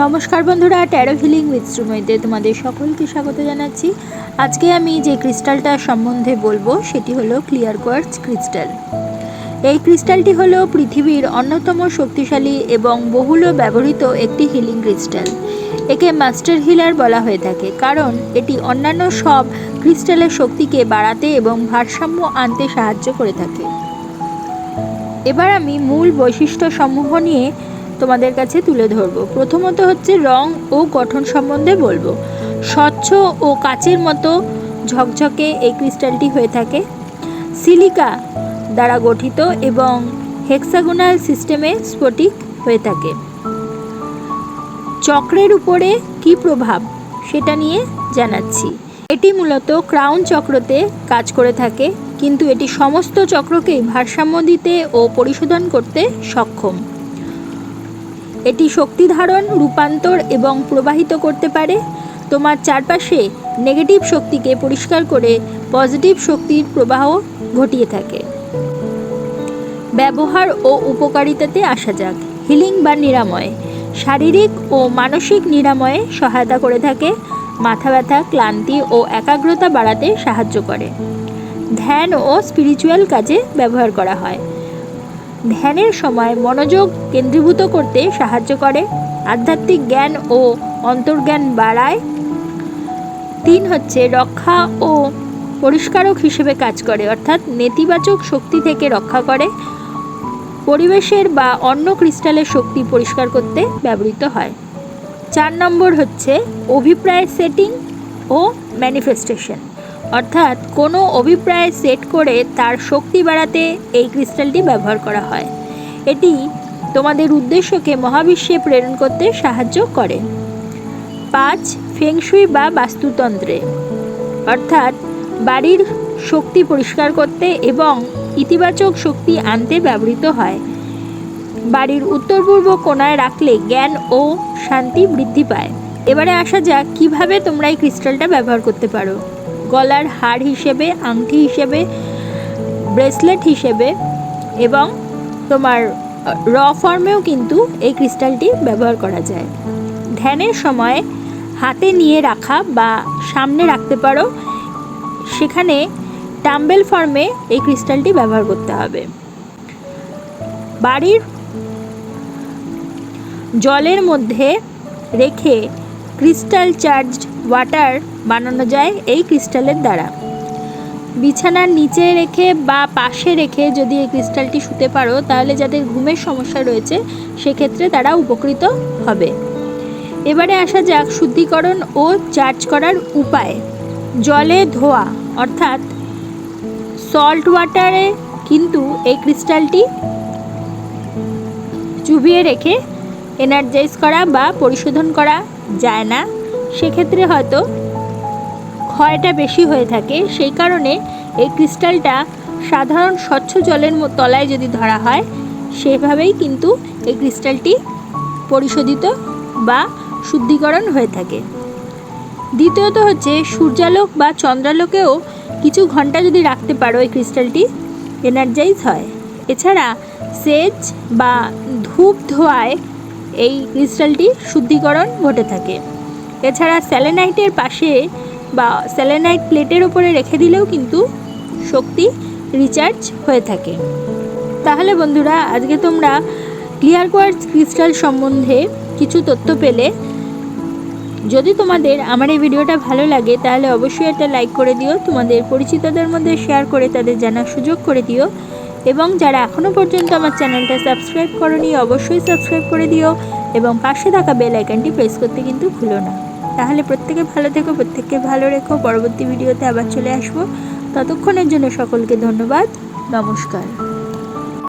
নমস্কার বন্ধুরা taro healing with শ্রুময়তে তোমাদের সকলকে স্বাগত জানাচ্ছি। আজকে আমি যে ক্রিস্টালটার সম্বন্ধে বলব, সেটি হলো ক্লিয়ার কোয়ার্টজ ক্রিস্টাল এই ক্রিস্টালটি হলো পৃথিবীর অন্যতম শক্তিশালী এবং বহুল ব্যবহৃত একটি হিলিং ক্রিস্টাল একে মাস্টার হিলার বলা হয়ে থাকে, কারণ এটি অন্যান্য সব ক্রিস্টালের শক্তিকে বাড়াতে এবং ভারসাম্য আনতে সাহায্য করে থাকে। এবার আমি মূল বৈশিষ্ট্য সমূহ নিয়ে তোমাদের কাছে তুলে ধরব। প্রথমত হচ্ছে রং ও গঠন সম্বন্ধে বলব। স্বচ্ছ ও কাচের মতো ঝকঝকে এই ক্রিস্টালটি হয়ে থাকে। সিলিকা দ্বারা গঠিত এবং হেক্সাগোনাল সিস্টেমে স্ফটিক হয়ে থাকে। চক্রের উপরে কী প্রভাব সেটা নিয়ে জানাচ্ছি। এটি মূলত ক্রাউন চক্রতে কাজ করে থাকে, কিন্তু এটি সমস্ত চক্রকেই ভারসাম্য দিতে ও পরিশোধন করতে সক্ষম। এটি শক্তি ধারণ, রূপান্তর এবং প্রবাহিত করতে পারে। তোমার চারপাশে নেগেটিভ শক্তিকে পরিষ্কার করে পজিটিভ শক্তির প্রবাহ ঘটিয়ে থাকে। ব্যবহার ও উপকারিতাতে আসা যাক। হিলিং বা নিরাময়। শারীরিক ও মানসিক নিরাময়ে সহায়তা করে থাকে। মাথা ব্যথা, ক্লান্তি ও একাগ্রতা বাড়াতে সাহায্য করে। ধ্যান ও স্পিরিচুয়াল কাজে ব্যবহার করা হয়। ধ্যানের সময় মনোযোগ কেন্দ্রীভূত করতে সাহায্য করে। আধ্যাত্মিক জ্ঞান ও অন্তর্জ্ঞান বাড়ায়। তিন হচ্ছে রক্ষা ও পরিষ্কারক হিসেবে কাজ করে, অর্থাৎ নেতিবাচক শক্তি থেকে রক্ষা করে। পরিবেশের বা অন্য ক্রিস্টালের শক্তি পরিষ্কার করতে ব্যবহৃত হয়। চার নম্বর হচ্ছে অভিপ্রায় সেটিং ও ম্যানিফেস্টেশন অর্থাৎ কোনো অভিপ্রায় সেট করে তার শক্তি বাড়াতে এই ক্রিস্টালটি ব্যবহার করা হয়। এটি তোমাদের উদ্দেশ্যকে মহাবিশ্বে প্রেরণ করতে সাহায্য করে। পাঁচ ফেংশুই বা বাস্তুতন্ত্রে। অর্থাৎ বাড়ির শক্তি পরিষ্কার করতে এবং ইতিবাচক শক্তি আনতে ব্যবহৃত হয়। বাড়ির উত্তর পূর্ব কোনায় রাখলে জ্ঞান ও শান্তি বৃদ্ধি পায়। এবারে আসা যাক কীভাবে তোমরা এই ক্রিস্টালটা ব্যবহার করতে পারো। গলার হার হিসেবে, আংটি হিসেবে, ব্রেসলেট হিসেবে এবং তোমার র ফর্মেও কিন্তু এই ক্রিস্টালটি ব্যবহার করা যায়। ধ্যানের সময় হাতে নিয়ে রাখা বা সামনে রাখতে পারো, সেখানে টাম্বেল ফর্মে এই ক্রিস্টালটি ব্যবহার করতে হবে। বাড়ির জলের মধ্যে রেখে ক্রিস্টাল চার্জড ওয়াটার বানানো যায় এই ক্রিস্টালের দ্বারা। বিছানার নিচে রেখে বা পাশে রেখে যদি এই ক্রিস্টালটি শুতে পারো, তাহলে যাদের ঘুমের সমস্যা রয়েছে, সেক্ষেত্রে তারা উপকৃত হবে। এবারে আসা যাক শুদ্ধিকরণ ও চার্জ করার উপায়। জলে ধোয়া, অর্থাৎ সল্ট ওয়াটারে কিন্তু এই ক্রিস্টালটি চুবিয়ে রেখে এনার্জাইজ করা বা পরিশোধন করা যায় না, সেক্ষেত্রে হয়তো ক্ষয়টা বেশি হয়ে থাকে। সেই কারণে এই ক্রিস্টালটা সাধারণ স্বচ্ছ জলের তলায় যদি ধরা হয়, সেভাবেই কিন্তু এই ক্রিস্টালটি পরিশোধিত বা শুদ্ধিকরণ হয়ে থাকে। দ্বিতীয়ত হচ্ছে, সূর্যালোক বা চন্দ্রালোকেও কিছু ঘণ্টা যদি রাখতে পারো এই ক্রিস্টালটি এনার্জাইজ হয়। এছাড়া সেচ বা ধূপ ধোয়ায় এই ক্রিস্টালটি শুদ্ধিকরণ ঘটে থাকে। এছাড়া স্যালেনাইটের পাশে বা স্যালেনাইট প্লেটের উপরে রেখে দিলেও কিন্তু শক্তি রিচার্জ হয়ে থাকে। তাহলে বন্ধুরা, আজকে তোমরা ক্লিয়ার কোয়ার্টজ ক্রিস্টাল সম্বন্ধে কিছু তথ্য পেলে। যদি তোমাদের আমার এই ভিডিওটা ভালো লাগে, তাহলে অবশ্যই একটা লাইক করে দিও। তোমাদের পরিচিতদের মধ্যে শেয়ার করে তাদের জানার সুযোগ করে দিও। এবং যারা এখনও পর্যন্ত আমার চ্যানেলটা সাবস্ক্রাইব করনি, অবশ্যই সাবস্ক্রাইব করে দিও এবং পাশে থাকা বেল আইকনটি প্রেস করতে কিন্তু ভুলো না। তাহলে প্রত্যেকে ভালো থেকো, প্রত্যেককে ভালো রেখো। পরবর্তী ভিডিওতে আবার চলে আসব। ততক্ষণের জন্য সকলকে ধন্যবাদ। নমস্কার।